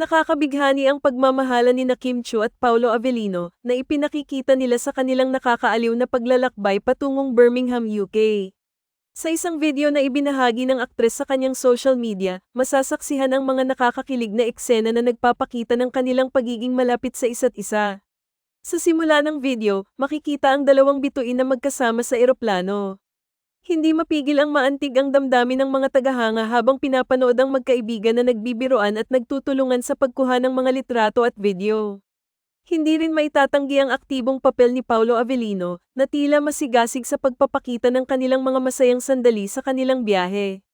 Nakakabighani ang pagmamahalan ni na Kim Chu at Paulo Avellino na ipinakikita nila sa kanilang nakakaaliw na paglalakbay patungong Birmingham, UK. Sa isang video na ibinahagi ng aktres sa kanyang social media, masasaksihan ang mga nakakakilig na eksena na nagpapakita ng kanilang pagiging malapit sa isa't isa. Sa simula ng video, makikita ang dalawang bituin na magkasama sa eroplano. Hindi mapigil ang maantig ang damdamin ng mga tagahanga habang pinapanood ang magkaibigan na nagbibiroan at nagtutulungan sa pagkuha ng mga litrato at video. Hindi rin maitatanggi ang aktibong papel ni Paulo Avellino na tila masigasig sa pagpapakita ng kanilang mga masayang sandali sa kanilang biyahe.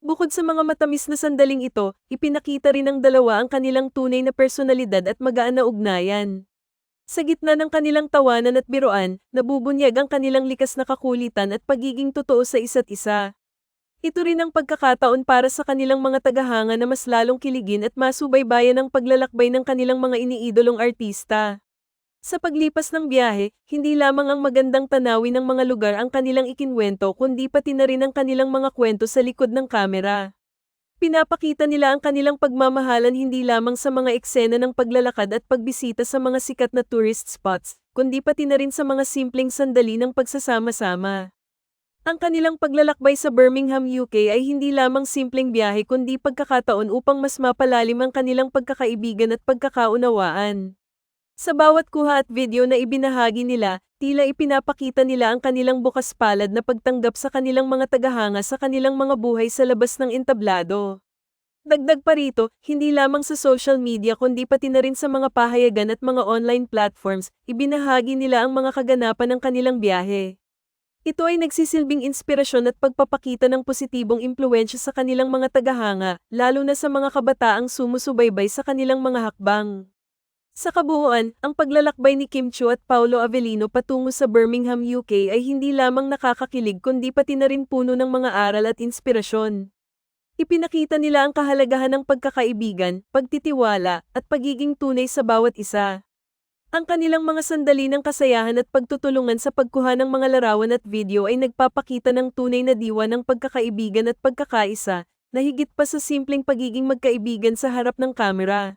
Bukod sa mga matamis na sandaling ito, ipinakita rin ng dalawa ang kanilang tunay na personalidad at magaan na ugnayan. Sa gitna ng kanilang tawanan at biroan, nabubunyag ang kanilang likas na kakulitan at pagiging totoo sa isa't isa. Ito rin ang pagkakataon para sa kanilang mga tagahanga na mas lalong kiligin at masubaybayan ang paglalakbay ng kanilang mga iniidolong artista. Sa paglipas ng biyahe, hindi lamang ang magandang tanawin ng mga lugar ang kanilang ikinwento kundi pati na rin ang kanilang mga kwento sa likod ng kamera. Pinapakita nila ang kanilang pagmamahalan hindi lamang sa mga eksena ng paglalakad at pagbisita sa mga sikat na tourist spots, kundi pati na rin sa mga simpleng sandali ng pagsasama-sama. Ang kanilang paglalakbay sa Birmingham, UK ay hindi lamang simpleng biyahe kundi pagkakataon upang mas mapalalim ang kanilang pagkakaibigan at pagkakaunawaan. Sa bawat kuha at video na ibinahagi nila, tila ipinapakita nila ang kanilang bukas palad na pagtanggap sa kanilang mga tagahanga sa kanilang mga buhay sa labas ng entablado. Dagdag pa rito, hindi lamang sa social media kundi pati na rin sa mga pahayagan at mga online platforms, ibinahagi nila ang mga kaganapan ng kanilang biyahe. Ito ay nagsisilbing inspirasyon at pagpapakita ng positibong impluensya sa kanilang mga tagahanga, lalo na sa mga kabataang sumusubaybay sa kanilang mga hakbang. Sa kabuuan, ang paglalakbay ni Kim Chu at Paulo Avellino patungo sa Birmingham, UK ay hindi lamang nakakakilig kundi pati na rin puno ng mga aral at inspirasyon. Ipinakita nila ang kahalagahan ng pagkakaibigan, pagtitiwala, at pagiging tunay sa bawat isa. Ang kanilang mga sandali ng kasayahan at pagtutulungan sa pagkuha ng mga larawan at video ay nagpapakita ng tunay na diwa ng pagkakaibigan at pagkakaisa, na higit pa sa simpleng pagiging magkaibigan sa harap ng kamera.